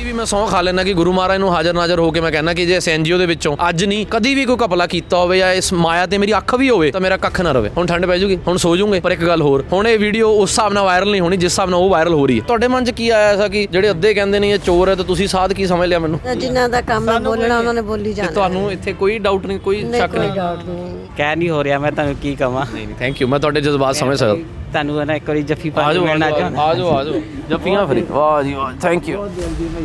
ਕਦੀ ਵੀ ਮੈਂ ਸਹੁੰ ਖਾ ਲੈਣਾ ਕਿ ਗੁਰੂ ਮਹਾਰਾਜ ਨੂੰ ਹਾਜ਼ਰ ਨਾਜ਼ਰ ਹੋ ਕੇ ਮੈਂ ਕਹਿੰਦਾ ਕਿ ਜੇ ਇਸ ਐਨਜੀਓ ਦੇ ਵਿੱਚੋਂ ਅੱਜ ਨਹੀਂ ਕਦੀ ਵੀ ਕੋਈ ਘਪਲਾ ਕੀਤਾ ਹੋਵੇ ਜਾਂ ਇਸ ਮਾਇਆ ਤੇ ਮੇਰੀ ਅੱਖ ਵੀ ਹੋਵੇ ਤਾਂ ਮੇਰਾ ਕੱਖ ਨਾ ਰਵੇ। ਹੁਣ ਠੰਡ ਪੈ ਜੂਗੀ ਹੁਣ ਸੋ ਜੂਗੇ ਪਰ ਇੱਕ ਗੱਲ ਹੋਰ ਹੁਣ ਇਹ ਵੀਡੀਓ ਉਸ ਹਿਸਾਬ ਨਾਲ ਵਾਇਰਲ ਨਹੀਂ ਹੋਣੀ ਜਿਸ ਹਿਸਾਬ ਨਾਲ ਉਹ ਵਾਇਰਲ ਹੋ ਰਹੀ ਹੈ। ਤੁਹਾਡੇ ਮਨ 'ਚ ਕੀ ਆਇਆ ਐਸਾ ਕਿ ਜਿਹੜੇ ਅੱਧੇ ਕਹਿੰਦੇ ਨੇ ਇਹ ਚੋਰ ਹੈ ਤਾਂ ਤੁਸੀਂ ਸਾਧ ਕੀ ਸਮਝ ਲਿਆ ਮੈਨੂੰ? ਜਿਨ੍ਹਾਂ ਦਾ ਕੰਮ ਹੈ ਬੋਲਣਾ ਉਹਨਾਂ ਨੇ ਬੋਲੀ ਤੇ ਜਾਣਾ। ਤੁਹਾਨੂੰ ਇੱਥੇ ਕੋਈ ਡਾਊਟ ਨਹੀਂ ਕੋਈ ਸ਼ੱਕ ਨਹੀਂ? ਕਹਿ ਨਹੀਂ ਹੋ ਰਿਹਾ ਮੈਂ ਤੁਹਾਨੂੰ ਕੀ ਕਵਾਂ। ਨਹੀਂ ਨਹੀਂ ਥੈਂਕ ਯੂ ਮੈਂ ਤੁਹਾਡੇ ਜਜ਼ਬਾਤ ਸਮਝ ਸਕਦਾ। ਤੁਹਾਨੂੰ ਨਾ ਇੱਕ ਵਾਰੀ ਜੱਫੀ ਪਾ ਕੇ ਆਜੋ ਮਿਲਣਾ ਚਾਹੁੰਦਾ। ਆਜੋ ਆਜੋ। ਜੱਫੀਆਂ ਫਰੀ। ਵਾਹ ਜੀ ਵਾਹ। Thank you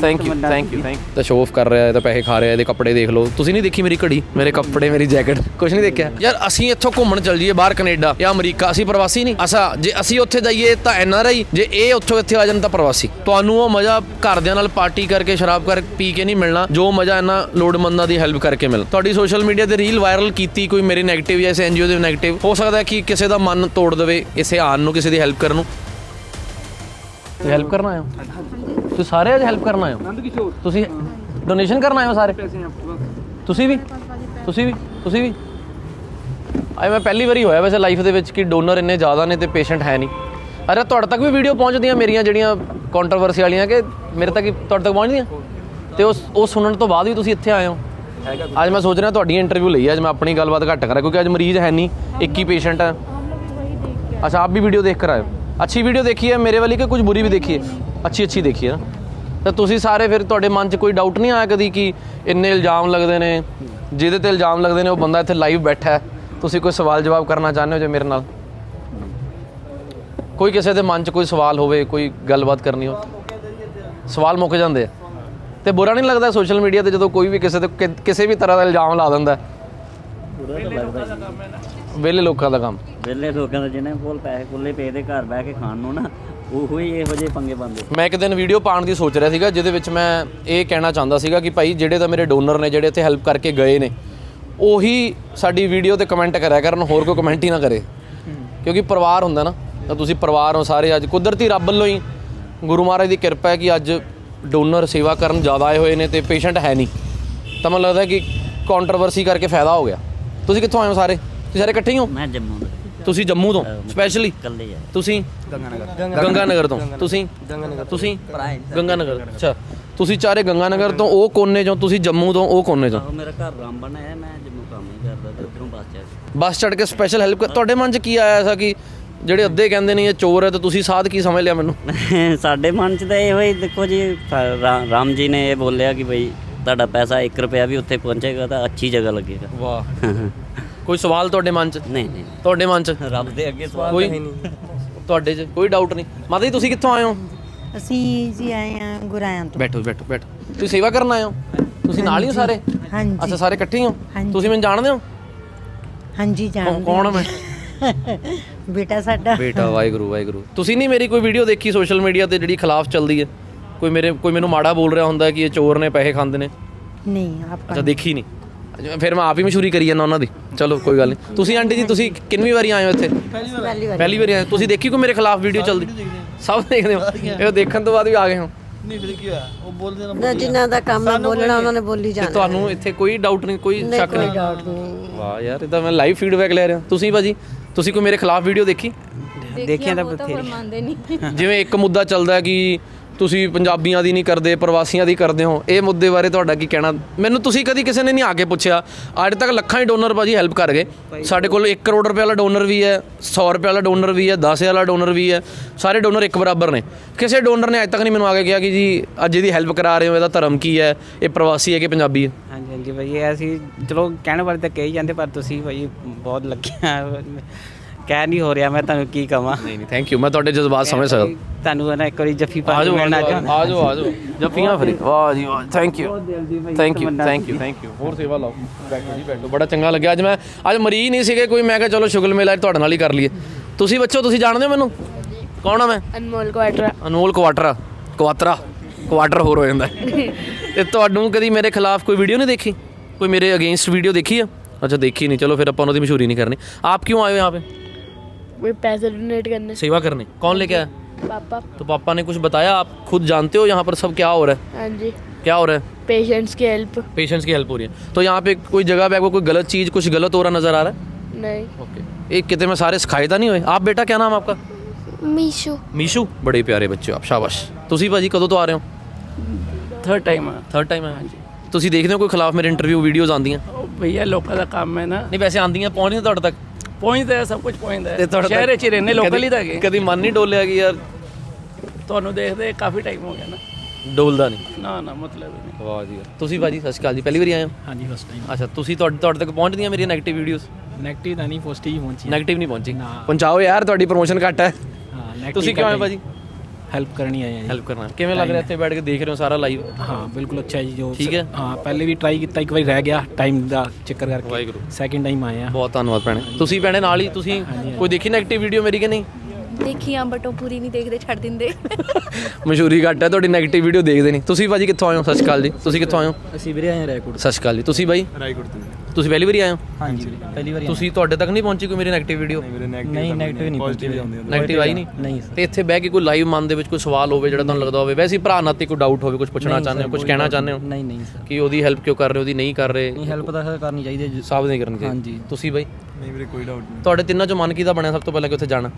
thank you thank you thank ਤਾਂ ਸ਼ੋਅ ਆਫ ਕਰ ਰਿਹਾ ਹੈ ਤਾਂ ਪੈਸੇ ਖਾ ਰਿਹਾ ਇਹਦੇ ਕੱਪੜੇ ਦੇਖ ਲਓ। ਤੁਸੀਂ ਨਹੀਂ ਦੇਖੀ ਮੇਰੀ ਘੜੀ ਮੇਰੇ ਕੱਪੜੇ ਮੇਰੀ ਜੈਕਟ? ਕੁਝ ਨਹੀਂ ਦੇਖਿਆ। ਯਾਰ ਅਸੀਂ ਇੱਥੋਂ ਘੁੰਮਣ ਚੱਲ ਜਾਈਏ ਬਾਹਰ ਕੈਨੇਡਾ ਜਾਂ ਅਮਰੀਕਾ। ਅਸੀਂ ਪ੍ਰਵਾਸੀ ਨਹੀਂ। ਅਸਾ ਜੇ ਅਸੀਂ ਉੱਥੇ ਜਾਈਏ ਤਾਂ ਐਨ ਆਰ ਆਈ ਜੇ ਇਹ ਉੱਥੋਂ ਇੱਥੇ ਆ ਜਾਣ ਤਾਂ ਪ੍ਰਵਾਸੀ। ਤੁਹਾਨੂੰ ਉਹ ਮਜ਼ਾ ਘਰਦਿਆਂ ਨਾਲ ਪਾਰਟੀ ਕਰਕੇ ਸ਼ਰਾਬ ਕਰ ਪੀ ਕੇ ਨਹੀਂ ਮਿਲਣਾ। ਜੋ ਮਜ਼ਾ ਇਹਨਾਂ ਲੋੜਮੰਦਾਂ ਦੀ ਹੈਲਪ ਕਰਕੇ ਮਿਲ ਤੁਹਾਡੀ ਸੋਸ਼ਲ ਮੀਡੀਆ ਤੇ ਰੀਲ ਵਾਇਰਲ ਕੀਤੀ ਕੋਈ ਮੇਰੇ 네ਗੇਟਿਵ ਜਾਂ ਇਸ ਐਨਜੀਓ ਦੇ 네ਗੇਟਿਵ ਹੋ ਸਕਦਾ ਕਿ ਕਿਸੇ ਦਾ ਮਨ ਤੋੜ ਦੇਵੇ ਇਸੇ ਆਨ ਨੂੰ ਕਿਸੇ ਦੀ ਹੈਲਪ ਕਰਨ ਨੂੰ? ਤੁਸੀਂ ਹੈਲਪ ਕਰਨ ਆਏ ਹੋ? ਤੁਸੀਂ ਸਾਰੇ ਅੱਜ ਹੈਲਪ ਕਰਨ ਆਏ ਹੋ? ਤੁਸੀਂ ਡੋਨੇਸ਼ਨ ਕਰਨ ਆਏ ਹੋ ਸਾਰੇ? ਤੁਸੀਂ ਵੀ? ਤੁਸੀਂ ਵੀ? ਤੁਸੀਂ ਵੀ? ਆਏ ਮੈਂ ਪਹਿਲੀ ਵਾਰੀ ਹੋਇਆ ਵੈਸੇ ਲਾਈਫ ਦੇ ਵਿੱਚ ਕਿ ਡੋਨਰ ਇੰਨੇ ਜ਼ਿਆਦਾ ਨੇ ਤੇ ਪੇਸ਼ੈਂਟ ਹੈ ਨਹੀਂ। ਅਰੇ ਤੁਹਾਡੇ ਤੱਕ ਵੀ ਵੀਡੀਓ ਪਹੁੰਚਦੀਆਂ ਮੇਰੀਆਂ ਜਿਹੜੀਆਂ ਕੰਟਰੋਵਰਸੀ ਵਾਲੀਆਂ ਕਿ ਮੇਰੇ ਤੱਕ ਹੀ ਤੁਹਾਡੇ ਤੱਕ ਪਹੁੰਚਦੀਆਂ? ਤੇ ਉਸ ਉਹ ਸੁਣਨ ਤੋਂ ਬਾਅਦ ਵੀ ਤੁਸੀਂ ਇੱਥੇ ਆਏ ਹੋ? ਅੱਜ ਮੈਂ ਸੋਚ ਰਿਹਾ ਤੁਹਾਡੀ ਇੰਟਰਵਿਊ ਲਈ ਹੈ, ਅੱਜ ਮੈਂ ਆਪਣੀ ਗੱਲਬਾਤ ਘੱਟ ਕਰਾਂ ਕਿਉਂਕਿ ਅੱਜ ਮਰੀਜ਼ ਹੈ ਨਹੀਂ ਇੱਕ ਹੀ ਪੇਸ਼ੈਂਟ ਹੈ अच्छा आप भी वीडियो देख कर आए हो अच्छी वीडियो देखी है मेरे वाली कि कुछ बुरी भी देखी है अच्छी अच्छी देखी है ना ਤਾਂ ਤੁਸੀਂ ਸਾਰੇ ਫਿਰ ਤੁਹਾਡੇ ਮਨ 'ਚ ਕੋਈ ਡਾਊਟ ਨਹੀਂ ਆਇਆ ਕਦੀ ਕਿ ਇੰਨੇ ਇਲਜ਼ਾਮ ਲੱਗਦੇ ਨੇ ਜਿਹਦੇ ਤੇ ਇਲਜ਼ਾਮ ਲੱਗਦੇ ਨੇ ਉਹ ਬੰਦਾ ਇੱਥੇ ਲਾਈਵ ਬੈਠਾ ਹੈ ਤੁਸੀਂ ਕੋਈ ਸਵਾਲ ਜਵਾਬ ਕਰਨਾ ਚਾਹੁੰਦੇ ਹੋ ਜੇ ਮੇਰੇ ਨਾਲ ਕੋਈ ਕਿਸੇ ਦੇ ਮਨ 'ਚ ਕੋਈ ਸਵਾਲ ਹੋਵੇ ਕੋਈ ਗੱਲਬਾਤ ਕਰਨੀ ਹੋ ਸਵਾਲ ਮੁੱਕ ਜਾਂਦੇ ਆ ਤੇ ਬੁਰਾ ਨਹੀਂ ਲੱਗਦਾ ਸੋਸ਼ਲ ਮੀਡੀਆ ਤੇ ਜਦੋਂ ਕੋਈ ਵੀ ਕਿਸੇ ਤੇ ਕਿ- ਕਿਸੇ ਵੀ ਤਰ੍ਹਾਂ ਦਾ ਇਲਜ਼ਾਮ ਲਾ ਦਿੰਦਾ ਹੈ ਵਿਹਲੇ ਲੋਕਾਂ ਦਾ ਕੰਮ। ਵੇਲੇ ਲੋਕਾਂ ਦੇ ਜਿਹਨੇ ਕੋਲ ਪੈਸੇ ਕੁੱਲੇ ਪਏ ਦੇ ਘਰ ਬਹਿ ਕੇ ਖਾਣ ਨੂੰ ਨਾ ਉਹੋ ਹੀ ਇਹੋ ਜਿਹੇ ਪੰਗੇ ਪਾਉਂਦੇ। ਮੈਂ ਇੱਕ ਦਿਨ ਵੀਡੀਓ ਪਾਉਣ ਦੀ ਸੋਚ ਰਿਹਾ ਸੀਗਾ ਜਿਹਦੇ ਵਿੱਚ ਮੈਂ ਇਹ ਕਹਿਣਾ ਚਾਹੁੰਦਾ ਸੀਗਾ ਕਿ ਭਾਈ ਜਿਹੜੇ ਤਾਂ ਮੇਰੇ ਡੋਨਰ ਨੇ ਜਿਹੜੇ ਇੱਥੇ ਹੈਲਪ ਕਰਕੇ ਗਏ ਨੇ ਉਹੀ ਸਾਡੀ ਵੀਡੀਓ ਤੇ ਕਮੈਂਟ ਕਰਿਆ ਕਰਨ ਹੋਰ ਕੋਈ ਕਮੈਂਟ ਹੀ ਨਾ ਕਰੇ। ਕਿਉਂਕਿ ਪਰਿਵਾਰ ਹੁੰਦਾ ਨਾ ਤਾਂ ਤੁਸੀਂ ਪਰਿਵਾਰ ਹੋ ਸਾਰੇ ਅੱਜ ਕੁਦਰਤੀ ਰੱਬ ਵੱਲੋਂ ਹੀ ਗੁਰੂ ਮਹਾਰਾਜ ਦੀ ਕਿਰਪਾ ਹੈ ਕਿ ਅੱਜ ਡੋਨਰ ਸੇਵਾ ਕਰਨ ਜ਼ਿਆਦਾ ਆਏ ਹੋਏ ਨੇ ਤੇ ਪੇਸ਼ੈਂਟ ਹੈ ਨਹੀਂ। ਤਾਂ ਮੈਨੂੰ ਲੱਗਦਾ ਕਿ ਕੰਟਰੋਵਰਸੀ ਕਰਕੇ ਫਾਇਦਾ ਹੋ ਗਿਆ। ਤੁਸੀਂ ਕਿੱਥੋਂ ਆਏ ਹੋ ਸਾਰੇ? ਤੁਸੀਂ ਸਾਰੇ ਇਕੱਠੇ ਹੀ ਹੋ? ਮੈਂ ਜੰਮੂ ਦਾ ਤੁਸੀਂ ਜੰਮੂ ਤੋਂ ਸਪੈਸ਼ਲੀ ਇਕੱਲੇ ਆ। ਤੁਸੀਂ? ਗੰਗਾ ਨਗਰ ਤੋਂ। ਤੁਸੀਂ? ਤੁਸੀਂ? ਗੰਗਾ ਨਗਰ ਅੱਛਾ। ਤੁਸੀਂ ਚਾਰੇ ਗੰਗਾ ਨਗਰ ਤੋਂ ਉਹ ਕੋਨੇ ਚੋਂ ਤੁਸੀਂ ਜੰਮੂ ਤੋਂ ਉਹ ਕੋਨੇ ਚੋਂ? ਮੇਰਾ ਘਰ ਰਾਮਬਨ ਹੈ ਮੈਂ ਜੰਮੂ ਕੰਮ ਹੀ ਕਰਦਾ ਤੇ ਉਧਰੋਂ ਬਸ ਚੜ ਬੱਸ ਚੜ ਕੇ ਸਪੈਸ਼ਲ ਹੈਲਪ ਤੁਹਾਡੇ ਮਨ 'ਚ ਕੀ ਆਇਆ ਐਸਾ ਕਿ ਜਿਹੜੇ ਅੱਧੇ ਕਹਿੰਦੇ ਨੇ ਇਹ ਚੋਰ ਹੈ ਤਾਂ ਤੁਸੀਂ ਸਾਧ ਕੀ ਸਮਝ ਲਿਆ ਮੈਨੂੰ? ਸਾਡੇ ਮਨ ਚ ਤਾਂ ਇਹੋ ਹੀ ਦੇਖੋ ਜੀ ਰਾ- ਰਾਮ ਜੀ ਨੇ ਇਹ ਬੋਲਿਆ ਕਿ ਬਈ ਤੁਹਾਡਾ ਪੈਸਾ 1 ਰੁਪਿਆ ਵੀ ਉੱਥੇ ਪਹੁੰਚੇਗਾ ਤਾਂ ਅੱਛੀ ਜਗ੍ਹਾ ਲੱਗੇਗਾ। ਵਾਹ। ਕੋਈ ਸਵਾਲ ਤੁਹਾਡੇ ਮਨ 'ਚ? ਨਹੀਂ ਨਹੀਂ। ਤੁਹਾਡੇ ਮਨ 'ਚ? ਰੱਬ ਦੇ ਅੱਗੇ ਸਵਾਲ ਕੋਈ ਤੁਹਾਡੇ 'ਚ ਕੋਈ ਡਾਊਟ ਨਹੀਂ। ਮਾਤਾ ਜੀ ਤੁਸੀਂ ਕਿੱਥੋਂ ਆਏ ਹੋ? ਅਸੀਂ ਜੀ ਆਏ ਆ ਗੁਰਾਇਆਂ ਤੋਂ। ਬੈਠੋ ਬੈਠੋ ਬੈਠੋ। ਤੁਸੀਂ ਸੇਵਾ ਕਰਨ ਆਏ ਹੋ? ਤੁਸੀਂ ਨਾਲ ਹੀ ਹੋ ਸਾਰੇ? ਹਾਂਜੀ। ਅੱਛਾ ਸਾਰੇ ਇਕੱਠੇ ਹੀ ਹੋ? ਹਾਂਜੀ। ਤੁਸੀਂ ਮੈਨੂੰ ਜਾਣਦੇ ਹੋ? ਹਾਂਜੀ ਕੌਣ- ਜਾਣਦੇ ਕੌਣ ਹਾਂ। ਮੈਂ? ਬੇਟਾ ਸਾਡਾ। ਬੇਟਾ ਵਾਹਿਗੁਰੂ ਵਾਹਿਗੁਰੂ। ਤੁਸੀਂ ਨਹੀਂ ਮੇਰੀ ਕੋਈ ਵੀਡੀਓ ਦੇਖੀ ਸੋਸ਼ਲ ਮੀਡੀਆ ਤੇ ਜਿਹੜੀ ਖਿਲਾਫ ਚੱਲਦੀ ਹੈ? ਕੋਈ ਮੇਰੇ ਕੋਈ ਮੈਨੂੰ ਮਾੜਾ ਬੋਲ ਰਿਹਾ ਹੁੰਦਾ ਕਿ ਇਹ ਚੋਰ ਨੇ ਪੈਸੇ ਖਾਂਦੇ ਨੇ? ਨਹੀਂ ਆਪਾਂ ਅੱਛਾ ਦੇਖੀ ਨਹੀਂ। ਫਿਰ ਮੈਂ ਆਪ ਹੀ ਮਸ਼ਹੂਰੀ ਕਰੀ ਜਾਂਦਾ ਉਹਨਾਂ ਦੀ। ਚਲੋ ਕੋਈ ਗੱਲ ਨਹੀਂ ਤੁਸੀਂ ਆਂਟੀ ਜੀ ਤੁਸੀਂ ਕਿੰਨਵੀਂ ਵਾਰੀ ਆਏ ਹੋ ਇੱਥੇ? ਪਹਿਲੀ ਵਾਰ ਪਹਿਲੀ ਵਾਰੀ ਆਏ ਹੋ। ਤੁਸੀਂ ਦੇਖੀ ਕੋਈ ਮੇਰੇ ਖਿਲਾਫ ਵੀਡੀਓ ਚੱਲਦੀ? ਸਭ ਦੇਖਦੇ ਹੋ? ਇਹ ਦੇਖਣ ਤੋਂ ਬਾਅਦ ਵੀ ਆ ਗਏ ਹੋ? ਨਹੀਂ ਫਿਰ ਕੀ ਹੋਇਆ? ਉਹ ਬੋਲਦੇ ਨਾ ਤੇ ਜਿਨ੍ਹਾਂ ਦਾ ਕੰਮ ਹੈ ਬੋਲਣਾ ਉਹਨਾਂ ਨੇ ਬੋਲੀ ਤੇ ਜਾਣਾ। ਤੁਹਾਨੂੰ ਇੱਥੇ ਕੋਈ ਡਾਊਟ ਨਹੀਂ ਕੋਈ ਸ਼ੱਕ ਨਹੀਂ? ਡਾਊਟ ਨਹੀਂ। ਵਾਹ ਯਾਰ ਇਹ ਤਾਂ ਮੈਂ ਲਾਈਵ ਫੀਡਬੈਕ ਲੈ ਰਿਹਾ। ਤੁਸੀਂ ਭਾਜੀ ਤੁਸੀਂ ਕੋਈ ਮੇਰੇ ਖਿਲਾਫ ਵੀਡੀਓ ਦੇਖੀ? ਦੇਖਿਆ ਤਾਂ ਬਥੇਰੀ ਮੰਨਦੇ ਨਹੀਂ। ਜਿਵੇਂ ਇੱਕ ਮੁੱਦਾ ਚੱਲਦਾ ਹੈ ਕਿ ਤੁਸੀਂ ਪੰਜਾਬੀਆਂ ਦੀ ਨਹੀਂ ਕਰਦੇ ਪ੍ਰਵਾਸੀਆਂ ਦੀ ਕਰਦੇ ਹੋ ਇਹ ਮੁੱਦੇ ਬਾਰੇ ਤੁਹਾਡਾ ਕੀ ਕਹਿਣਾ? ਮੈਨੂੰ ਤੁਸੀਂ ਕਦੀ ਕਿਸੇ ਨੇ ਨਹੀਂ ਆ ਕੇ ਪੁੱਛਿਆ। ਅੱਜ ਤੱਕ ਲੱਖਾਂ ਹੀ ਡੋਨਰ ਭਾਜੀ ਹੈਲਪ ਕਰ ਗਏ। ਸਾਡੇ ਕੋਲ 1 ਕਰੋੜ ਰੁਪਏ ਵਾਲਾ ਡੋਨਰ ਵੀ ਹੈ 100 ਰੁਪਏ ਵਾਲਾ ਡੋਨਰ ਵੀ ਹੈ 10 ਵਾਲਾ ਡੋਨਰ ਵੀ ਹੈ ਸਾਰੇ ਡੋਨਰ ਇੱਕ ਬਰਾਬਰ ਨੇ। ਕਿਸੇ ਡੋਨਰ ਨੇ ਅੱਜ ਤੱਕ ਨਹੀਂ ਮੈਨੂੰ ਆ ਕੇ ਕਿਹਾ ਕਿ ਜੀ ਅੱਜ ਇਹਦੀ ਹੈਲਪ ਕਰਾ ਰਹੇ ਹੋ ਇਹਦਾ ਧਰਮ ਕੀ ਹੈ ਇਹ ਪ੍ਰਵਾਸੀ ਹੈ ਕਿ ਪੰਜਾਬੀ ਹੈ? ਹਾਂਜੀ ਹਾਂਜੀ ਭਾਈ ਇਹ ਅਸੀਂ ਚਲੋ ਕਹਿਣ ਵਾਲੇ ਤਾਂ ਕਹੀ ਜਾਂਦੇ ਪਰ ਤੁਸੀਂ ਭਾਈ ਬਹੁਤ ਲੱਗਿਆ। ਕਹਿ ਨਹੀਂ ਹੋ ਰਿਹਾ ਮੈਂ ਤੁਹਾਨੂੰ ਕੀ ਕਵਾਂ। ਨਹੀਂ ਨਹੀਂ ਥੈਂਕ ਯੂ ਮੈਂ ਤੁਹਾਡੇ ਜਜ਼ਬਾਤ ਸਮਝ ਸਕਦਾ। ਤੁਹਾਨੂੰ ਨਾ ਇੱਕ ਵਾਰੀ ਜੱਫੀ ਪਾ ਕੇ ਆਜੋ ਮਿਲਣਾ ਚਾਹੁੰਦਾ ਆਜੋ ਆਜੋ ਜੱਫੀਆਂ ਫਰੀ ਵਾਹ ਜੀ ਵਾਹ thank you thank you thank you thank you ਹੋਰ ਸੇਵਾ ਲਾਓ ਬੈਠੋ ਜੀ ਬੈਠੋ ਬੜਾ ਚੰਗਾ ਲੱਗਿਆ ਅੱਜ ਮੈਂ ਅੱਜ ਮਰੀਜ਼ ਨਹੀਂ ਸੀਗੇ ਕੋਈ ਮੈਂ ਕਿਹਾ ਚਲੋ ਸ਼ੁਗਲ ਮੇਲਾ ਅੱਜ ਤੁਹਾਡੇ ਨਾਲ ਹੀ ਕਰ ਲਈਏ ਤੁਸੀਂ ਬੱਚੋ ਤੁਸੀਂ ਜਾਣਦੇ ਹੋ ਮੈਨੂੰ ਕੌਣ ਆ ਮੈਂ ਅਨਮੋਲ ਕੁਆਟਰਾ ਅਨਮੋਲ ਕੁਆਟਰਾ ਕੁਆਤਰਾ ਕੁਆਟਰ ਹੋਰ ਹੋ ਜਾਂਦਾ ਹੈ। ਤੇ ਤੁਹਾਨੂੰ ਕਦੀ ਮੇਰੇ ਖਿਲਾਫ ਕੋਈ ਵੀਡੀਓ ਨਹੀਂ ਦੇਖੀ ਕੋਈ ਮੇਰੇ ਅਗੇਂਸਟ ਵੀਡੀਓ ਦੇਖੀ ਆ ਅੱਛਾ ਦੇਖੀ ਨਹੀਂ ਚਲੋ ਫਿਰ ਆਪਾਂ ਉਹਨਾਂ ਦੀ ਮਸ਼ਹੂਰੀ ਨਹੀਂ ਕਰਨੀ ਆਪ ਕਿਉਂ ਆਏ ਹੋ यहाँ पे वो पैसे डोनेट करने सेवा करने कौन लेके आया पापा तो पापा ने कुछ बताया आप खुद जानते हो यहाँ पर सब क्या हो रहा है हाँ जी क्या हो रहा है पेशेंट्स की हेल्प पेशेंट्स की हेल्प हो रही है तो यहाँ पे कोई जगह पे आपको कोई गलत चीज़ कुछ गलत हो रहा नजर आ रहा है नहीं ओके एक कितने में सारे सिखाए ਤਾਂ ਨਹੀਂ ਹੋਏ ਆਪ ਬੇਟਾ क्या नाम आपका मीशू ਮੀਸ਼ੂ ਬੜੇ ਪਿਆਰੇ ਬੱਚੇ ਹੋ ਆਪ ਸ਼ਾਬਾਸ਼ ਤੁਸੀਂ ਭਾਜੀ ਕਦੋਂ ਤੋਂ ਆ ਰਹੇ ਹੋ ਥਰਡ ਟਾਈਮ ਆ ਥਰਡ ਟਾਈਮ ਹੈ ਤੁਸੀਂ ਦੇਖਦੇ ਹੋ ਕੋਈ ਖਿਲਾਫ ਮੇਰੇ ਇੰਟਰਵਿਊ ਵੀਡੀਓਜ਼ ਆਉਂਦੀਆਂ ਉਹ ਭਈਆ ਲੋਕਾਂ ਦਾ ਕੰਮ ਹੈ ਨਾ ਨਹੀਂ ਵੈਸੇ ਆਉਂਦੀਆਂ ਪਹੁੰਚਦੀਆਂ ਤੁਹਾਡੇ ਤੱਕ ਪਹੁੰਚਦਾ ਹੈ, ਸਭ ਕੁਝ ਪਹੁੰਚਦਾ ਹੈ। ਸ਼ਹਿਰ ਤੱਕ ਚ ਹੀ ਰਹਿੰਦੇ ਲੋਕਲ ਹੀ ਤਾਂ ਕਦੀ- ਹੈਗੇ। ਕਦੀ ਮਨ ਨਹੀਂ ਡੋਲਿਆ ਕਿ ਯਾਰ ਤੁਹਾਨੂੰ ਦੇਖਦੇ ਕਾਫੀ ਟਾਈਮ ਹੋ ਗਿਆ ਨਾ। ਡੋਲਦਾ ਨਹੀਂ। ਨਾ ਨਾ ਮਤਲਬ ਹੀ ਨਹੀਂ। ਵਾਹ ਜੀ। ਤੁਸੀਂ ਬਾਜੀ ਸਤਿ ਸ਼੍ਰੀ ਅਕਾਲ ਜੀ ਪਹਿਲੀ ਵਾਰੀ ਆਏ ਹੋ? ਹਾਂਜੀ ਫਸਟ ਟਾਈਮ ਅੱਛਾ ਤੁਸੀਂ ਤੁਹਾਡੇ ਤੁਹਾਡੇ ਤੱਕ ਪਹੁੰਚਦੀਆਂ ਮੇਰੀਆਂ 네ਗੇਟਿਵ ਵੀਡੀਓਜ਼ ਨੈਗੇਟਿਵ ਤਾਂ ਨਹੀਂ ਪੋਜ਼ਿਟਿਵ ਪਹੁੰਚੀ 네ਗੇਟਿਵ ਨਹੀਂ ਪਹੁੰਚੀ। ਪਹੁੰਚਾਓ ਯਾਰ ਤੁਹਾਡੀ ਪ੍ਰੋਮੋਸ਼ਨ ਘੱਟ ਹੈ। ਹਾਂ negative ਤੁਸੀਂ ਕਿਉਂ ਆਏ ਭਾਜੀ? ਹੈਲਪ ਕਰਨੀ ਆਏ ਹਾਂ ਜੀ। ਹੈਲਪ ਕਰਨਾ। ਕਿਵੇਂ ਲੱਗ ਰਿਹਾ ਇੱਥੇ ਬੈਠ ਕੇ ਦੇਖ ਰਹੇ ਹੋ ਸਾਰਾ ਲਾਈਵ ਹਾਂ ਬਿਲਕੁਲ ਅੱਛਾ ਜੀ ਜੋ ਠੀਕ ਹੈ। ਹਾਂ ਪਹਿਲੇ ਵੀ ਟਰਾਈ ਕੀਤਾ ਇੱਕ ਵਾਰੀ ਰਹਿ ਗਿਆ ਟਾਈਮ ਦਾ ਚੱਕਰ ਕਰਕੇ। ਵਾਹਿਗੁਰੂ। ਸੈਕਿੰਡ ਟਾਈਮ ਆਏ ਆ। ਬਹੁਤ ਧੰਨਵਾਦ ਭੈਣੇ। ਤੁਸੀਂ ਭੈਣੇ ਨਾਲ ਹੀ ਤੁਸੀਂ ਕੋਈ ਦੇਖੀ 네ਗੇਟਿਵ ਵੀਡੀਓ ਮੇਰੀ ਕਿ ਨਹੀਂ? ਦੇਖੀਆਂ ਬਟ ਉਹ ਪੂਰੀ ਨਹੀਂ ਦੇਖਦੇ ਛੱਡ ਦਿੰਦੇ। ਮਸ਼ਹੂਰੀ ਘੱਟ ਤੁਹਾਡੀ 네ਗੇਟਿਵ ਵੀਡੀਓ ਦੇਖਦੇ ਨਹੀਂ। ਤੁਸੀਂ ਭਾਜੀ ਕਿੱਥੋਂ ਆਏ ਹੋ? ਜੀ। ਤੁਸੀਂ ਕਿੱਥੋਂ ਆਏ ਅਸੀਂ ਵੀਰੇ ਆਏ ਰਾਏਕੋਟ। ਸਤਿ ਜੀ। ਤੁਸੀਂ ਬਾਈ? ਰਾਏਕੋਟ ਤੋਂ। ਤੁਸੀਂ ਪਹਿਲੀ ਵਾਰੀ ਆਏ ਹਾਂਜੀ ਪਹਿਲੀ ਵਾਰੀ ਤੁਸੀਂ ਤੁਹਾਡੇ ਤੱਕ ਨਹੀਂ ਪਹੁੰਚੀ ਕੋਈ ਮੇਰੀ 네ਗੇਟਿਵ ਵੀਡੀਓ ਨਹੀਂ 네ਗੇਟਿਵ ਨਹੀਂ ਪੋਜ਼ਿਟਿਵ ਆਉਂਦੇ 네ਗੇਟਿਵ ਆਈ ਨਹੀਂ? ਨਹੀਂ ਤੇ ਇੱਥੇ ਬਹਿ ਕੇ ਕੋਈ ਲਾਈਵ ਮਨ ਦੇ ਵਿੱਚ ਕੋਈ ਸਵਾਲ ਹੋਵੇ ਜਿਹੜਾ ਤੁਹਾਨੂੰ ਲੱਗਦਾ ਹੋਵੇ ਵੈਸੇ ਭਰਾ ਨਾਲ ਕੋਈ ਡਾਊਟ ਹੋਵੇ ਕੁਝ ਪੁੱਛਣਾ ਚਾਹੁੰਦੇ ਹੋ ਕੁਝ ਕਹਿਣਾ ਚਾਹੁੰਦੇ ਹੋ? ਨਹੀਂ ਨਹੀਂ ਸਰ ਕਿ ਉਹਦੀ ਹੈਲਪ ਕਿਉਂ ਕਰ ਰਹੇ ਹੋ ਉਹਦੀ ਨਹੀਂ ਕਰ ਰਹੇ? ਨਹੀਂ ਹੈਲਪ ਤਾਂ ਕਰਨੀ ਚਾਹੀਦੀ ਹੈ ਸਭ ਨੇ ਕਰਨੀ ਚਾਹੀਦੀ ਤੁਸੀਂ ਬਾਈ? ਨਹੀਂ ਮੇਰੇ ਕੋਈ ਡਾਊਟ ਨਹੀਂ। ਤੁਹਾਡੇ ਤਿੰਨਾਂ ਚੋਂ ਮਨ ਕਿਹਦਾ ਬਣਿਆ ਸਭ ਤੋਂ ਪਹਿਲਾਂ ਕਿ ਉੱਥੇ ਜਾਣਾ?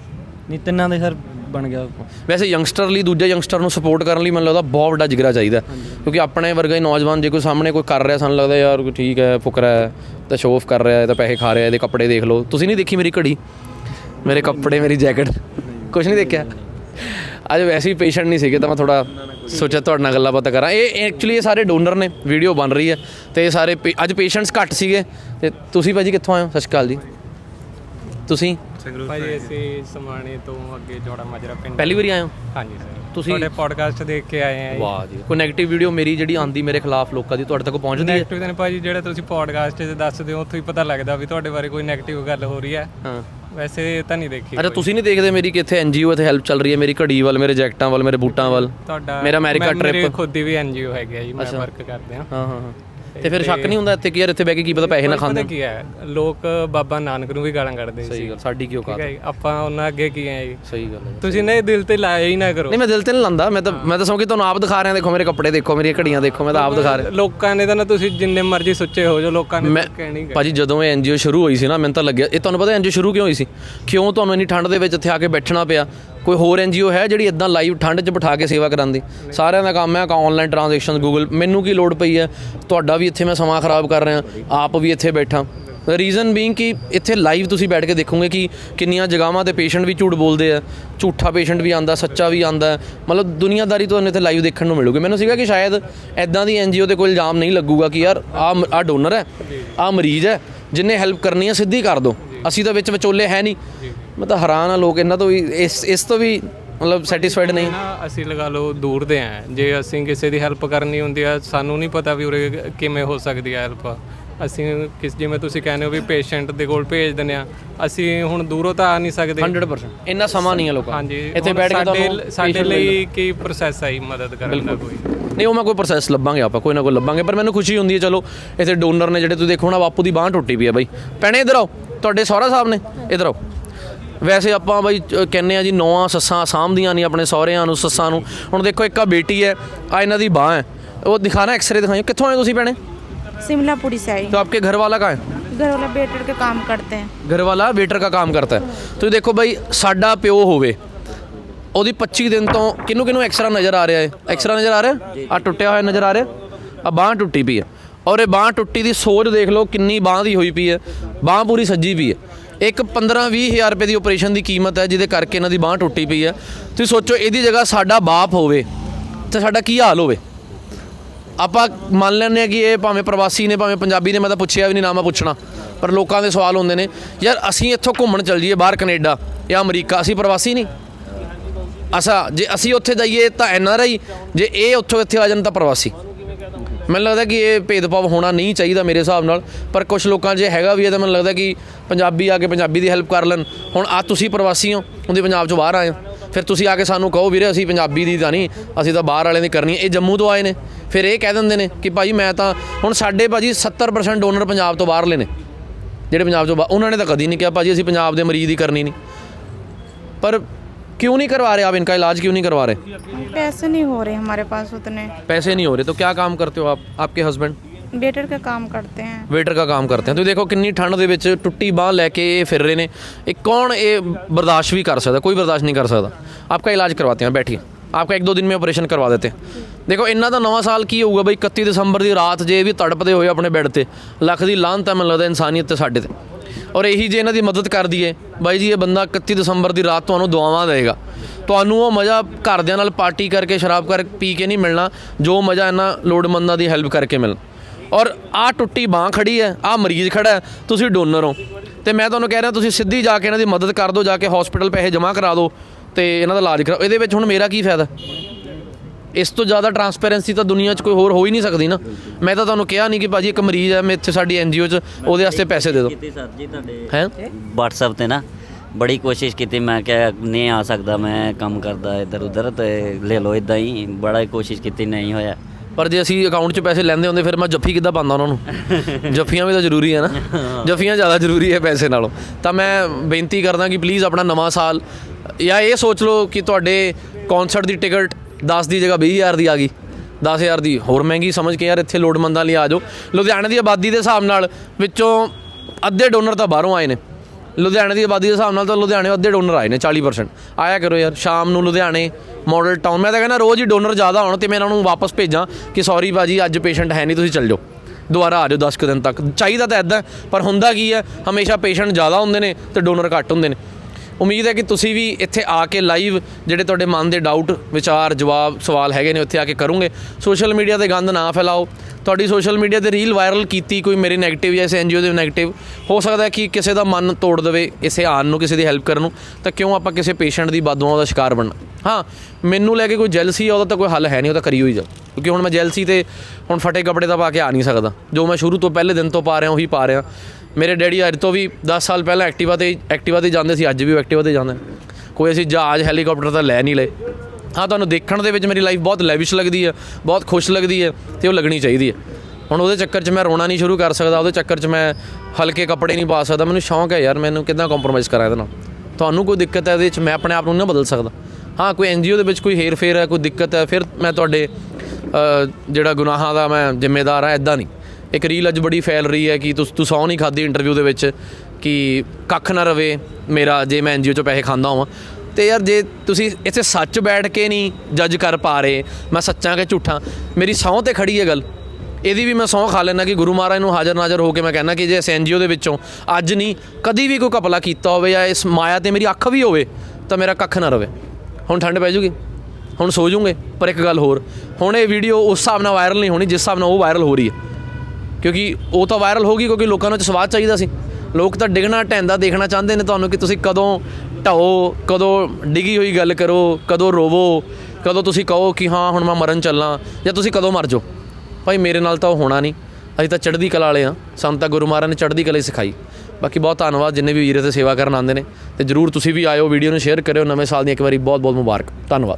ਨਹੀਂ ਤਿੰਨਾਂ ਦੇ ਸਰ ਬਣ ਗਿਆ ਵੈਸੇ ਯੰਗਸਟਰ ਲਈ ਦੂਜੇ ਯੰਗਸਟਰ ਨੂੰ ਸਪੋਰਟ ਕਰਨ ਲਈ ਮੈਨੂੰ ਲੱਗਦਾ ਬਹੁਤ ਵੱਡਾ ਜਿਗਰਾ ਚਾਹੀਦਾ। ਕਿਉਂਕਿ ਆਪਣੇ ਵਰਗਾ ਹੀ ਨੌਜਵਾਨ ਜੇ ਕੋਈ ਸਾਹਮਣੇ ਕੋਈ ਕਰ ਰਿਹਾ ਸਾਨੂੰ ਲੱਗਦਾ ਯਾਰ ਕੋਈ ਠੀਕ ਹੈ ਫੁਕਰਾ ਹੈ ਤਾਂ ਸ਼ੋਅ ਆਫ ਕਰ ਰਿਹਾ ਹੈ ਤਾਂ ਪੈਸੇ ਖਾ ਰਿਹਾ ਹੈ ਇਹਦੇ ਕੱਪੜੇ ਦੇਖ ਲਓ। ਤੁਸੀਂ ਨਹੀਂ ਦੇਖੀ ਮੇਰੀ ਘੜੀ? ਮੇਰੇ ਕੱਪੜੇ ਮੇਰੀ ਜੈਕਟ? ਕੁਝ ਨਹੀਂ ਦੇਖਿਆ? ਅੱਜ ਵੈਸੇ ਹੀ ਪੇਸ਼ੈਂਟ ਨਹੀਂ ਸੀਗੇ ਤਾਂ ਮੈਂ ਥੋੜਾ ਸੋਚਿਆ ਤੁਹਾਡੇ ਨਾਲ ਗੱਲਾਂ ਬਾਤਾਂ ਕਰਾਂ। ਇਹ ਐਕਚੁਅਲੀ ਇਹ ਸਾਰੇ ਡੋਨਰ ਨੇ ਵੀਡੀਓ ਬਣ ਰਹੀ ਹੈ ਤੇ ਇਹ ਸਾਰੇ ਅੱਜ ਪੇਸ਼ੈਂਟਸ ਘੱਟ ਸੀਗੇ ਤੇ ਤੁਸੀਂ ਭਾਜੀ ਕਿੱਥੋਂ ਆਏ ਹੋ? ਸਤਿ ਸ਼੍ਰੀ ਅਕਾਲ ਜੀ। ਤੁਸੀਂ? ਭਾਜੀ ਅਸੀਂ ਸਮਾਣੇ ਤੋਂ ਅੱਗੇ ਜੋੜਾ ਮਾਜਰਾ ਪਿੰਡ। ਪਹਿਲੀ ਵਾਰੀ ਆਏ ਹੋ? ਹਾਂਜੀ ਸਰ। ਤੁਸੀਂ- ਤੁਹਾਡੇ ਪੋਡਕਾਸਟ ਦੇਖ ਕੇ ਆਏ ਆ ਵਾਹ ਜੀ। ਕੋਈ 네ਗੇਟਿਵ ਵੀਡੀਓ ਮੇਰੀ ਜਿਹੜੀ ਆਂਦੀ ਮੇਰੇ ਖਿਲਾਫ ਲੋਕਾਂ ਦੀ ਤੁਹਾਡੇ ਤੱਕ ਪਹੁੰਚਦੀ ਹੈ? ਨੈਗੇਟਿਵ ਤਾਂ ਨਹੀਂ ਭਾਜੀ ਜਿਹੜਾ ਤੁਸੀਂ ਪੋਡਕਾਸਟ 'ਚ ਦੱਸਦੇ ਹੋ ਉੱਥੋਂ ਹੀ ਪਤਾ ਲੱਗਦਾ ਵੀ ਤੁਹਾਡੇ ਬਾਰੇ ਕੋਈ 네ਗੇਟਿਵ ਗੱਲ ਹੋ ਰਹੀ ਹੈ। ਹਾਂ। ਵੈਸੇ ਤਾਂ ਨਹੀਂ ਦੇਖੀ ਅੱਛਾ ਤੁਸੀਂ ਨਹੀਂ ਦੇਖਦੇ ਮੇਰੀ ਕਿ ਇੱਥੇ ਐਨਜੀਓ ਇੱਥੇ ਹੈਲਪ ਚੱਲ ਰਹੀ ਹੈ ਮੇਰੀ ਘੜੀ ਵੱਲ ਮੇਰੇ ਜੈਕਟਾਂ ਵੱਲ ਮੇਰੇ ਬੂਟਾਂ ਵੱਲ? ਤੁਹਾਡਾ ਮੇਰਾ ਅਮਰੀਕਾ ਮੈਂ- ਮੇਰੀ trip। ਖੁਦ ਦੀ ਵੀ ਐਨਜੀਓ ਹੈਗੀ ਆ ਜੀ ਮੈਂ ਵਰਕ ਕਰਦੇ ਹਾਂ। ਹਾਂ ਹਾਂ ਹਾਂ। ਤੇ ਫਿਰ ਸ਼ੱਕ ਨਹੀਂ ਹੁੰਦਾ ਇੱਥੇ ਕਿ ਯਾਰ ਇੱਥੇ ਬਹਿ ਕੇ ਕੀ ਪਤਾ ਪੈਸੇ ਨਾ ਖਾਂਦੇ। ਕੀ ਹੈ ਲੋਕ ਬਾਬਾ ਨਾਨਕ ਨੂੰ ਵੀ ਗਾਲਾਂ ਕੱਢਦੇ ਸੀ। ਸਹੀ ਗੱਲ ਸਾਡੀ ਕੀ ਔਕਾਤ ਠੀਕ ਹੈ ਜੀ, ਆਪਾਂ ਉਹਨਾਂ ਅੱਗੇ ਕੀ ਹੈ ਜੀ? ਸਹੀ ਗੱਲ ਹੈ ਤੁਸੀਂ ਨੇ ਦਿਲ ਤੇ ਲਾਇਆ ਹੀ ਨਾ ਕਰੋ। ਨਹੀਂ ਮੈਂ ਦਿਲ ਤੇ ਨਹੀਂ ਲਾਂਦਾ ਮੈਂ ਤਾਂ ਮੈਂ ਤਾਂ ਸੌਂ ਕਿ ਤੁਹਾਨੂੰ ਆਪ ਦਿਖਾ ਰਿਹਾ ਦੇਖੋ ਮੇਰੇ ਕੱਪੜੇ ਦੇਖੋ ਮੇਰੀਆਂ ਘੜੀਆਂ ਦੇਖੋ ਮੈਂ ਤਾਂ ਆਪ ਦਿਖਾ ਰਿਹਾ। ਲੋਕਾਂ ਨੇ ਤਾਂ ਨਾ ਤੁਸੀਂ ਜਿੰਨੇ ਮਰਜ਼ੀ ਸੁੱਚੇ ਹੋ ਜੋ ਲੋਕਾਂ ਨੇ ਤਾਂ ਕਹਿਣੀ ਗਾ। ਭਾਜੀ ਜਦੋਂ ਇਹ ਐਨਜੀਓ ਸ਼ੁਰੂ ਹੋਈ ਸੀ ਨਾ ਮੈਨੂੰ ਤਾਂ ਲੱਗਿਆ ਇਹ ਤੁਹਾਨੂੰ ਪਤਾ ਐਨਜੀਓ ਸ਼ੁਰੂ ਕਿਉਂ ਹੋਈ ਸੀ? ਕਿਉਂ ਤੁਹਾਨੂੰ ਇੰਨੀ ਠੰਡ ਦੇ ਵਿੱਚ ਇੱਥੇ ਆ ਕੇ ਬੈਠਣਾ ਪਿਆ? ਕੋਈ ਹੋਰ ਐਨਜੀਓ ਹੈ ਜਿਹੜੀ ਇਦਾਂ ਲਾਈਵ ਠੰਡ 'ਚ ਬਿਠਾ ਕੇ ਸੇਵਾ ਕਰਾਉਂਦੀ ਸਾਰਿਆਂ ਦਾ ਕੰਮ ਹੈ ਕਿ ਆਨਲਾਈਨ ਟ੍ਰਾਂਜੈਕਸ਼ਨ ਗੂਗਲ ਮੈਨੂੰ ਕੀ ਲੋੜ ਪਈ ਹੈ? ਤੁਹਾਡਾ ਵੀ ਇੱਥੇ ਮੈਂ ਸਮਾਂ ਖਰਾਬ ਕਰ ਰਿਹਾ, ਆਪ ਵੀ ਇੱਥੇ ਬੈਠਾ। ਰੀਜ਼ਨ ਬੀਇੰਗ ਕਿ ਇੱਥੇ ਲਾਈਵ ਤੁਸੀਂ ਬੈਠ ਕੇ ਦੇਖੋਗੇ ਕਿ ਕਿੰਨੀਆਂ ਜਗ੍ਹਾਵਾਂ ਤੇ ਪੇਸ਼ੈਂਟ ਵੀ ਝੂਠ ਬੋਲਦੇ ਆ, ਝੂਠਾ ਪੇਸ਼ੈਂਟ ਵੀ ਆਂਦਾ, ਸੱਚਾ ਵੀ ਆਂਦਾ। ਮਤਲਬ ਦੁਨੀਆਦਾਰੀ ਤੁਹਾਨੂੰ ਇੱਥੇ ਲਾਈਵ ਦੇਖਣ ਨੂੰ ਮਿਲੂਗੀ। ਮੈਨੂੰ ਸੀਗਾ ਕਿ ਸ਼ਾਇਦ ਐਦਾਂ ਦੀ ਐਨਜੀਓ ਤੇ ਕੋਈ ਇਲਜ਼ਾਮ ਨਹੀਂ ਲੱਗੂਗਾ ਕਿ ਯਾਰ ਆ ਆ ਡੋਨਰ ਹੈ ਆ ਮਰੀਜ਼ ਹੈ, ਜਿੰਨੇ ਹੈਲਪ ਕਰਨੀ ਹੈ ਸਿੱਧੀ ਕਰ ਦੋ। ਅਸੀਂ ਤਾਂ ਵਿੱਚ ਵਿਚੋਲੇ ਹੈ ਨਹੀਂ। ਮੈਂ ਤਾਂ ਹੈਰਾਨ ਆ ਲੋਕ ਇਹਨਾਂ ਤੋਂ ਵੀ ਇਸ ਇਸ ਤੋਂ ਵੀ ਮਤਲਬ ਸੈਟੀਸਫਾਈਡ ਨਹੀਂ। ਨਾ ਅਸੀਂ ਲਗਾ ਲਓ ਦੂਰ ਦੇ ਆ ਜੇ ਅਸੀਂ ਕਿਸੇ ਦੀ ਹੈਲਪ ਕਰਨੀ ਹੁੰਦੀ ਆ ਸਾਨੂੰ ਨਹੀਂ ਪਤਾ ਵੀ ਉਰੇ ਕਿਵੇਂ ਹੋ ਸਕਦੀ ਹੈ ਹੈਲਪ ਅਸੀਂ ਕਿਸ ਜਿਵੇਂ ਤੁਸੀਂ ਕਹਿੰਦੇ ਹੋ ਵੀ ਪੇਸ਼ੈਂਟ ਦੇ ਕੋਲ ਭੇਜ ਦਿੰਦੇ ਆ। ਅਸੀਂ ਹੁਣ ਦੂਰੋਂ ਤਾਂ ਆ ਨਹੀਂ ਸਕਦੇ। 100% ਇੰਨਾ ਸਮਾਂ ਨਹੀਂ ਹੈ ਲੋਕਾਂ ਕੋਲ। ਹਾਂਜੀ ਇੱਥੇ ਬੈਠ ਕੇ ਸਾਡੇ ਤੁਹਾਨੂੰ ਸਾਡੇ ਲਈ ਕੀ ਪ੍ਰੋਸੈਸ ਆਈ ਮਦਦ ਕਰਨ ਦਾ ਕੋਈ? ਨਹੀਂ ਉਹ ਮੈਂ ਕੋਈ ਪ੍ਰੋਸੈਸ ਲੱਭਾਂਗੇ ਆਪਾਂ ਕੋਈ ਨਾ ਕੋਈ ਲੱਭਾਂਗੇ। ਪਰ ਮੈਨੂੰ ਖੁਸ਼ੀ ਹੁੰਦੀ ਹੈ ਚਲੋ ਇੱਥੇ ਡੋਨਰ ਨੇ ਜਿਹੜੇ ਤੁਸੀਂ ਦੇਖੋ ਨਾ ਬਾਪੂ ਦੀ ਬਾਹ ਟੁੱਟੀ ਪਈ ਹੈ ਬਾਈ। ਭੈਣੇ ਇਧਰ ਆਓ। ਤੁਹਾਡੇ ਸਹੁਰਾ ਸਾਹਿਬ ਨੇ ਇਧਰ ਆਓ। ਵੈਸੇ ਆਪਾਂ ਬਾਈ ਅ, ਕਹਿੰਦੇ ਆ ਜੀ ਨੌਆਂ ਸੱਸਾਂ ਸਾਂਭਦੀਆਂ ਨਹੀਂ ਆਪਣੇ ਸਹੁਰਿਆਂ ਨੂੰ ਸੱਸਾਂ ਨੂੰ ਹੁਣ ਦੇਖੋ ਇੱਕ ਆ ਬੇਟੀ ਹੈ ਆ ਇਹਨਾਂ ਦੀ ਬਾਹ ਹੈ ਉਹ ਦਿਖਾਣਾ ਐਕਸ-ਰੇ ਦਿਖਾਈਓ ਕਿੱਥੋਂ ਆਏ ਤੁਸੀਂ ਭੈਣੇ शिमलापुरी से आई तो आपके घर वाला कहाँ है घर वाला बेटर के काम करते हैं ਘਰ ਵਾਲਾ ਵੇਟਰ ਦਾ ਕੰਮ ਕਰਦਾ ਹੈ ਤੁਸੀਂ ਦੇਖੋ ਬਾਈ ਸਾਡਾ ਪਿਓ ਹੋਵੇ ਉਹਦੀ 25 ਦਿਨ ਤੋਂ ਕਿਹਨੂੰ ਕਿਹਨੂੰ ਐਕਸਰਾ ਨਜ਼ਰ ਆ ਰਿਹਾ ਹੈ ਐਕਸਰਾ ਨਜ਼ਰ ਆ ਰਿਹਾ ਆ ਟੁੱਟਿਆ ਹੋਇਆ ਨਜ਼ਰ ਆ ਰਿਹਾ ਆ ਬਾਹ ਟੁੱਟੀ ਪਈ ਹੈ ਔਰ ਇਹ ਬਾਹ ਟੁੱਟੀ ਦੀ ਸੋਚ ਦੇਖ ਲਓ ਕਿੰਨੀ ਬਾਹ ਦੀ ਹੋਈ ਪਈ ਹੈ ਬਾਹ ਪੂਰੀ ਸੱਜੀ ਪਈ ਹੈ ਇੱਕ 15 20 ਹਜ਼ਾਰ ਰੁਪਏ ਦੀ ਆਪਰੇਸ਼ਨ ਦੀ ਕੀਮਤ ਹੈ, ਜਿਹਦੇ ਕਰਕੇ ਇਹਨਾਂ ਦੀ ਬਾਹ ਟੁੱਟੀ ਪਈ ਹੈ। ਤੁਸੀਂ ਸੋਚੋ, ਇਹਦੀ ਜਗ੍ਹਾ ਸਾਡਾ ਬਾਪ ਹੋਵੇ, ਤੇ ਸਾਡਾ ਕੀ ਹਾਲ ਹੋਵੇ? ਆਪਾਂ ਮੰਨ ਲੈਂਦੇ ਆ ਕਿ ਇਹ ਭਾਵੇਂ ਪ੍ਰਵਾਸੀ ਨੇ, ਭਾਵੇਂ ਪੰਜਾਬੀ ਨੇ, ਮੈਂ ਤਾਂ ਪੁੱਛਿਆ ਵੀ ਨਹੀਂ, ਨਾ ਮੈਂ ਪੁੱਛਣਾ। ਪਰ ਲੋਕਾਂ ਦੇ ਸਵਾਲ ਹੁੰਦੇ ਨੇ, ਯਾਰ ਅਸੀਂ ਇੱਥੋਂ ਘੁੰਮਣ ਚੱਲ ਜਾਈਏ ਬਾਹਰ ਕੈਨੇਡਾ ਜਾਂ ਅਮਰੀਕਾ, ਅਸੀਂ ਪ੍ਰਵਾਸੀ ਨਹੀਂ। ਅਸਾ ਜੇ ਅਸੀਂ ਉੱਥੇ ਜਾਈਏ ਤਾਂ ਐਨ ਆਰ ਆਈ, ਜੇ ਇਹ ਉੱਥੋਂ ਇੱਥੇ ਆ ਜਾਣ ਤਾਂ ਪ੍ਰਵਾਸੀ। ਮੈਨੂੰ ਲੱਗਦਾ ਕਿ ਇਹ ਭੇਦਭਾਵ ਹੋਣਾ ਨਹੀਂ ਚਾਹੀਦਾ ਮੇਰੇ ਹਿਸਾਬ ਨਾਲ, ਪਰ ਕੁਝ ਲੋਕਾਂ 'ਚ ਹੈਗਾ ਵੀ ਹੈ ਤਾਂ ਮੈਨੂੰ ਲੱਗਦਾ ਕਿ ਪੰਜਾਬੀ ਆ ਕੇ ਪੰਜਾਬੀ ਦੀ ਹੈਲਪ ਕਰ ਲੈਣ। ਹੁਣ ਆ ਤੁਸੀਂ ਪ੍ਰਵਾਸੀ ਹੋ, ਉਹਦੇ ਪੰਜਾਬ 'ਚੋਂ ਬਾਹਰ ਆਏ ਹੋ, ਫਿਰ ਤੁਸੀਂ ਆ ਕੇ ਸਾਨੂੰ ਕਹੋ ਵੀਰੇ ਅਸੀਂ ਪੰਜਾਬੀ ਦੀ ਤਾਂ ਨਹੀਂ, ਅਸੀਂ ਤਾਂ ਬਾਹਰ ਵਾਲਿਆਂ ਦੀ ਕਰਨੀ ਹੈ। ਇਹ ਜੰਮੂ ਤੋਂ ਆਏ ਨੇ, ਫਿਰ ਇਹ ਕਹਿ ਦਿੰਦੇ ਨੇ ਕਿ ਭਾਈ ਮੈਂ ਤਾਂ ਹੁਣ ਸਾਡੇ ਭਾਜੀ 70% ਡੋਨਰ ਪੰਜਾਬ ਤੋਂ ਬਾਹਰਲੇ ਨੇ, ਜਿਹੜੇ ਪੰਜਾਬ ਤੋਂ ਬਾ- ਉਹਨਾਂ ਨੇ ਤਾਂ ਕਦੀ ਨਹੀਂ ਕਿਹਾ, ਭਾਜੀ ਅਸੀਂ ਪੰਜਾਬ ਦੇ ਮਰੀਜ਼ ਦੀ ਕਰਨੀ ਨਹੀਂ। ਪਰ क्यों नहीं करवा रहे आप इनका इलाज क्यों नहीं करवा रहे पैसे नहीं हो रहे हमारे पास उतने पैसे नहीं हो रहे तो क्या काम करते हो आप आपके हस्बैंड बेटर का काम करते हैं ਵੇਟਰ ਦਾ ਕੰਮ ਕਰਤੇ ਹਨ ਤੁਸੀਂ ਦੇਖੋ ਕਿੰਨੀ ਠੰਡ ਦੇ ਵਿੱਚ ਟੁੱਟੀ ਬਾਹ ਲੈ ਕੇ ਇਹ ਫਿਰ ਰਹੇ ਨੇ ਇਹ ਕੌਣ ਇਹ ਬਰਦਾਸ਼ਤ ਵੀ ਕਰ ਸਕਦਾ ਕੋਈ ਬਰਦਾਸ਼ਤ ਨਹੀਂ ਕਰ ਸਕਦਾ ਆਪਕਾ ਇਲਾਜ ਕਰਵਾਤੇ हैं बैठिए आपका एक दो दिन में ऑपरेशन करवा देते हैं ਦੇਖੋ ਇਹਨਾਂ ਦਾ ਨਵਾਂ ਸਾਲ ਕੀ ਹੋਊਗਾ ਬਈ 31 ਦਸੰਬਰ ਦੀ ਰਾਤ ਜੇ ਇਹ ਵੀ ਤੜਪਦੇ ਹੋਏ ਆਪਣੇ ਬੈੱਡ ਤੇ ਲੱਖ ਦੀ ਲਾਹਨਤ ਹੈ ਮੈਨੂੰ ਲੱਗਦਾ ਇਨਸਾਨੀਅਤ ਤੇ ਸਾਡੇ ਤੇ ਔਰ ਇਹੀ ਜੇ ਇਹਨਾਂ ਦੀ ਮਦਦ ਕਰ ਦਈਏ, ਬਾਈ ਜੀ, ਇਹ ਬੰਦਾ 31 ਦਸੰਬਰ ਦੀ ਰਾਤ ਤੁਹਾਨੂੰ ਦੁਆਵਾਂ ਦੇਗਾ। ਤੁਹਾਨੂੰ ਉਹ ਮਜ਼ਾ ਘਰਦਿਆਂ ਨਾਲ ਪਾਰਟੀ ਕਰਕੇ, ਸ਼ਰਾਬ ਕਰ ਪੀ ਕੇ ਨਹੀਂ ਮਿਲਣਾ, ਜੋ ਮਜ਼ਾ ਇਹਨਾਂ ਲੋੜਮੰਦਾਂ ਦੀ ਹੈਲਪ ਕਰਕੇ ਮਿਲਣਾ। ਔਰ ਆ ਟੁੱਟੀ ਬਾਹ ਖੜੀ ਹੈ, ਆ ਮਰੀਜ਼ ਖੜਾ ਹੈ, ਤੁਸੀਂ ਡੋਨਰ ਹੋ। ਤੇ ਮੈਂ ਤੁਹਾਨੂੰ ਕਹਿ ਰਿਹਾ, ਤੁਸੀਂ ਸਿੱਧੀ ਜਾ ਕੇ ਇਹਨਾਂ ਦੀ ਮਦਦ ਕਰ ਦਿਓ, ਜਾ ਕੇ ਹਸਪੀਟਲ ਪੈਸੇ ਜਮ੍ਹਾਂ ਕਰਾ ਦਿਓ ਤੇ ਇਹਨਾਂ ਦਾ ਇਲਾਜ ਕਰਾਓ। ਇਹਦੇ ਵਿੱਚ ਹੁਣ ਮੇਰਾ ਕੀ ਫਾਇਦਾ? ਇਸ ਤੋਂ ਜ਼ਿਆਦਾ ਟਰਾਂਸਪੇਰੈਂਸੀ ਤਾਂ ਦੁਨੀਆ 'ਚ ਕੋਈ ਹੋਰ ਹੋ ਹੀ ਨਹੀਂ ਸਕਦੀ ਨਾ। ਮੈਂ ਤਾਂ ਤੁਹਾਨੂੰ ਕਿਹਾ ਨਹੀਂ ਕਿ ਭਾਜੀ ਇੱਕ ਮਰੀਜ਼ ਹੈ ਮੈਂ ਇੱਥੇ ਸਾਡੀ ਐਨਜੀਓ 'ਚ ਉਹਦੇ ਵਾਸਤੇ ਪੈਸੇ ਦੇ ਦਿਓ। ਕੀਤੀ ਸਰ ਜੀ ਤੁਹਾਡੇ ਹੈ? WhatsApp ਤੇ ਨਾ ਬੜੀ ਕੋਸ਼ਿਸ਼ ਕੀਤੀ ਮੈਂ ਕਿਹਾ ਨਹੀਂ ਆ ਸਕਦਾ ਮੈਂ ਕੰਮ ਕਰਦਾ ਇੱਧਰ ਉੱਧਰ ਤੇ ਲੈ ਲਓ ਇਦਾਂ ਹੀ ਬੜਾ ਕੋਸ਼ਿਸ਼ ਕੀਤੀ ਨਹੀਂ ਹੋਇਆ। ਪਰ ਜੇ ਅਸੀਂ ਅਕਾਊਂਟ 'ਚ ਪੈਸੇ ਲੈਂਦੇ ਹੁੰਦੇ ਫਿਰ ਮੈਂ ਜੱਫੀ ਕਿੱਦਾਂ ਪਾਉਂਦਾ ਉਹਨਾਂ ਨੂੰ? ਜੱਫੀਆਂ ਵੀ ਤਾਂ ਜ਼ਰੂਰੀ ਹੈ ਨਾ। ਜੱਫੀਆਂ ਜ਼ਿਆਦਾ ਜ਼ਰੂਰੀ ਹੈ ਪੈਸੇ ਨਾਲੋਂ। ਤਾਂ ਮੈਂ ਬੇਨਤੀ ਕਰਦਾ ਕਿ ਪਲੀਜ਼ ਆਪਣਾ ਨਵਾਂ ਸਾਲ ਜਾਂ ਇਹ ਸੋਚ ਲਓ ਕਿ ਤੁਹਾਡੇ ਕਨਸਰਟ ਦੀ ਟਿਕਟ 10 ਦੀ ਜਗ੍ਹਾ 20000 ਦੀ ਆ ਗਈ 10000 ਦੀ, ਹੋਰ ਮਹਿੰਗੀ ਸਮਝ ਕੇ ਯਾਰ ਇੱਥੇ ਲੋੜਮੰਦਾਂ ਲਈ ਆ ਜਾਓ। ਲੁਧਿਆਣੇ ਦੀ ਆਬਾਦੀ ਦੇ ਹਿਸਾਬ ਨਾਲ ਵਿੱਚੋਂ ਅੱਧੇ ਡੋਨਰ ਤਾਂ ਬਾਹਰੋਂ ਆਏ ਨੇ। ਲੁਧਿਆਣੇ ਦੀ ਆਬਾਦੀ ਦੇ ਹਿਸਾਬ ਨਾਲ ਤਾਂ ਲੁਧਿਆਣੇ ਅੱਧੇ ਡੋਨਰ ਆਏ ਨੇ 40% ਆਇਆ ਕਰੋ ਯਾਰ, ਸ਼ਾਮ ਨੂੰ ਲੁਧਿਆਣੇ ਮਾਡਲ ਟਾਊਨ ਮੈਂ ਤਾਂ ਕਹਿੰਦਾ ਰੋਜ਼ ਹੀ ਡੋਨਰ ਜ਼ਿਆਦਾ ਆਉਣ ਤੇ ਮੈਂ ਇਹਨਾਂ ਨੂੰ ਵਾਪਸ ਭੇਜਾਂ ਕਿ ਸੌਰੀ ਬਾਜੀ ਅੱਜ ਪੇਸ਼ੈਂਟ ਹੈ ਨਹੀਂ, ਤੁਸੀਂ ਚੱਲ ਜਾਓ। ਦੁਬਾਰਾ ਆ ਜਾਓ 10 ਕੁ ਦਿਨ ਤੱਕ। ਚਾਹੀਦਾ ਤਾਂ ਐਦਾਂ ਪਰ ਹੁੰਦਾ ਕੀ ਹੈ, ਹਮੇਸ਼ਾ ਪੇਸ਼ੈਂਟ ਜ਼ਿਆਦਾ ਹੁੰਦੇ ਨੇ ਤੇ ਡੋਨਰ ਘੱਟ ਹੁੰਦੇ ਨੇ। ਉਮੀਦ ਹੈ ਕਿ ਤੁਸੀਂ ਵੀ ਇੱਥੇ ਆ ਕੇ ਲਾਈਵ ਜਿਹੜੇ ਤੁਹਾਡੇ ਮਨ ਦੇ ਡਾਊਟ ਵਿਚਾਰ, ਜਵਾਬ, ਸਵਾਲ ਹੈਗੇ ਨੇ ਉੱਥੇ ਆ ਕੇ ਕਰੋਗੇ। ਸੋਸ਼ਲ ਮੀਡੀਆ ਤੇ ਗੰਦ ਨਾ ਫੈਲਾਓ। ਤੁਹਾਡੀ ਸੋਸ਼ਲ ਮੀਡੀਆ ਤੇ ਰੀਲ ਵਾਇਰਲ ਕੀਤੀ ਕੋਈ ਮੇਰੇ 네ਗੇਟਿਵ ਜਾਂ ਇਸ ਐਨਜੀਓ ਦੇ 네ਗੇਟਿਵ ਹੋ ਸਕਦਾ ਹੈ ਕਿ ਕਿਸੇ ਦਾ ਮਨ ਤੋੜ ਦੇਵੇ ਇਸੇ ਆਣ ਨੂੰ, ਕਿਸੇ ਦੀ ਹੈਲਪ ਕਰਨ ਨੂੰ। ਤਾਂ ਕਿਉਂ ਆਪਾਂ ਕਿਸੇ ਪੇਸ਼ੈਂਟ ਦੀ ਬਾਦੂਆਂ ਦਾ ਸ਼ਿਕਾਰ ਬਣਨਾ? ਹਾਂ, ਮੈਨੂੰ ਲੈ ਕੇ ਕੋਈ ਜੈਲਸੀ ਆ, ਉਹਦਾ ਤਾਂ ਕੋਈ ਹੱਲ ਹੈ ਨਹੀਂ, ਉਹ ਤਾਂ ਕਰੀ ਹੋਈ ਜਾ। ਕਿਉਂਕਿ ਹੁਣ ਮੈਂ ਜੈਲਸੀ ਤੇ ਹੁਣ ਫਟੇ ਕੱਪੜੇ ਤਾਂ ਪਾ ਕੇ ਆ ਨਹੀਂ ਸਕਦਾ। ਜੋ ਮੈਂ ਸ਼ੁਰੂ ਤੋਂ ਪਹਿਲੇ ਦਿਨ ਤੋਂ ਪਾ ਰਿਹਾ, ਉਹੀ ਪਾ ਰਿਹਾ। ਮੇਰੇ ਡੈਡੀ ਅੱਜ ਤੋਂ ਵੀ 10 ਸਾਲ ਪਹਿਲਾਂ ਐਕਟਿਵਾ ਤੇ ਐਕਟਿਵਾ ਤੇ ਜਾਂਦੇ ਸੀ ਅੱਜ ਵੀ ਐਕਟਿਵਾ ਤੇ ਜਾਂਦੇ। ਕੋਈ ਅਸੀਂ ਜਹਾਜ਼ ਹੈਲੀਕਾਪਟਰ ਤਾਂ ਲੈ ਨਹੀਂ ਲਏ। ਹਾਂ ਤੁਹਾਨੂੰ ਦੇਖਣ ਦੇ ਵਿੱਚ ਮੇਰੀ ਲਾਈਫ ਬਹੁਤ ਲੈਵਿਸ਼ ਲੱਗਦੀ ਹੈ ਬਹੁਤ ਖੁਸ਼ ਲੱਗਦੀ ਹੈ ਤੇ ਉਹ ਲੱਗਣੀ ਚਾਹੀਦੀ ਹੈ। ਹੁਣ ਉਹਦੇ ਚੱਕਰ 'ਚ ਮੈਂ ਰੋਣਾ ਨਹੀਂ ਸ਼ੁਰੂ ਕਰ ਸਕਦਾ ਉਹਦੇ ਚੱਕਰ 'ਚ ਮੈਂ ਹਲਕੇ ਕੱਪੜੇ ਨਹੀਂ ਪਾ ਸਕਦਾ। ਮੈਨੂੰ ਸ਼ੌਂਕ ਹੈ ਯਾਰ ਮੈਨੂੰ ਕਿੱਦਾਂ ਕੰਪਰੋਮਾਈਜ਼ ਕਰਾਂ ਇਹਦੇ ਨਾਲ। ਤੁਹਾਨੂੰ ਕੋਈ ਦਿੱਕਤ ਹੈ ਇਹਦੇ 'ਚ ਮੈਂ ਆਪਣੇ ਆਪ ਨੂੰ ਨਾ ਬਦਲ ਸਕਦਾ। ਹਾਂ ਕੋਈ ਐਨਜੀਓ ਦੇ ਵਿੱਚ ਕੋਈ ਹੇਰ ਫੇਰ ਹੈ ਕੋਈ ਦਿੱਕਤ ਹੈ ਫਿਰ ਮੈਂ ਤੁਹਾਡੇ ਅ, ਜਿਹੜਾ ਗੁਨਾਹਾਂ ਦਾ ਮੈਂ ਜ਼ਿੰਮੇਦਾਰ ਹਾਂ ਐਦਾਂ ਨਹੀਂ। ਇੱਕ ਰੀਲ ਅੱਜ ਬੜੀ ਫੈਲ ਰਹੀ ਹੈ ਕਿ ਤੂੰ ਤੂੰ ਸੌ ਨਹੀਂ ਖਾਦੀ ਇੰਟਰਵਿਊ ਦੇ ਵਿੱਚ ਕਿ ਕੱਖ ਨਾ ਰਵੇ ਮੇਰਾ, ਜੇ ਮੈਂ ਐਨਜੀਓ 'ਚੋਂ ਪੈਸੇ ਖਾਂਦਾ ਹਾਂ ਤੇ ਯਾਰ ਜੇ ਤੁਸੀਂ ਇੱਥੇ ਸੱਚ ਬੈਠ ਕੇ ਨਹੀਂ ਜੱਜ ਕਰ ਪਾ ਰਹੇ, ਮੈਂ ਸੱਚਾਂ ਕਿ ਝੂਠਾਂ? ਮੇਰੀ ਸਹੁੰ ਤੇ ਖੜੀ ਹੈ ਗੱਲ। ਇਹਦੀ ਵੀ ਮੈਂ ਸਹੁੰ ਖਾ ਲੈਣਾ ਕਿ ਗੁਰੂ ਮਹਾਰਾਜ ਨੂੰ ਹਾਜ਼ਰ ਨਾਜ਼ਰ ਹੋ ਕੇ ਮੈਂ ਕਹਿੰਦਾ ਕਿ ਜੇ ਇਸ ਐਨਜੀਓ ਦੇ ਵਿੱਚੋਂ ਅੱਜ ਨਹੀਂ, ਕਦੀ ਵੀ ਕੋਈ ਕਪਲਾ ਕੀਤਾ ਹੋਵੇ ਜਾਂ ਇਸ ਮਾਇਆ ਤੇ ਮੇਰੀ ਅੱਖ ਵੀ ਹੋਵੇ, ਤਾਂ ਮੇਰਾ ਕੱਖ ਨਾ ਰਵੇ। ਹੁਣ ਠੰਡ ਪੈ ਜੂਗੀ। ਹੁਣ ਸੋ ਜੂਗੇ। ਪਰ ਇੱਕ ਗੱਲ ਹੋਰ, ਹੁਣ ਇਹ ਵੀਡੀਓ ਉਸ ਹਿਸਾਬ ਨਾਲ ਵਾਇਰਲ ਨਹੀਂ ਹੋਣੀ, ਜਿਸ ਹਿਸਾਬ ਨਾਲ ਉਹ ਵਾਇਰਲ ਹੋ ਰਹੀ ਹੈ। ਕਿਉਂਕਿ ਉਹ ਤਾਂ ਵਾਇਰਲ ਹੋ ਗਈ ਕਿਉਂਕਿ ਲੋਕਾਂ ਨੂੰ 'ਚ ਸਵਾਦ ਚਾਹੀਦਾ ਸੀ। ਲੋਕ ਤਾਂ ਡਿੱਗਣਾ ਢੈਂਦਾ ਦੇਖਣਾ ਚਾਹੁੰਦੇ ਨੇ ਤੁਹਾਨੂੰ ਕਿ ਤੁਸੀਂ ਕਦੋਂ ਢਾਓ, ਕਦੋਂ ਡਿੱਗੀ ਹੋਈ ਗੱਲ ਕਰੋ, ਕਦੋਂ ਰੋਵੋ, ਕਦੋਂ ਤੁਸੀਂ ਕਹੋ ਕਿ ਹਾਂ, ਹੁਣ ਮੈਂ ਮਰਨ ਚੱਲਾਂ ਜਾਂ ਤੁਸੀਂ ਕਦੋਂ ਮਰ ਜਾਓ। ਭਾਈ ਮੇਰੇ ਨਾਲ ਤਾਂ ਉਹ ਹੋਣਾ ਨਹੀਂ। ਅਸੀਂ ਤਾਂ ਚੜ੍ਹਦੀ ਕਲਾ ਵਾਲੇ ਆ ਸਾਨੂੰ ਤਾਂ ਗੁਰੂ ਮਹਾਰਾਜ ਨੇ ਚੜ੍ਹਦੀ ਕਲਾ ਹੀ ਸਿਖਾਈ। ਬਾਕੀ ਬਹੁਤ ਧੰਨਵਾਦ ਜਿੰਨੇ ਵੀ ਵੀਰੇ ਤੇ ਸੇਵਾ ਕਰਨ ਆਉਂਦੇ ਨੇ। ਤੇ ਜਰੂਰ ਤੁਸੀਂ ਵੀ ਆਇਓ ਵੀਡੀਓ ਨੂੰ ਸ਼ੇਅਰ ਕਰਿਓ। ਨਵੇਂ ਸਾਲ ਦੀ ਇੱਕ ਵਾਰੀ ਬਹੁਤ ਬਹੁਤ ਮੁਬਾਰਕ। ਧੰਨਵਾਦ।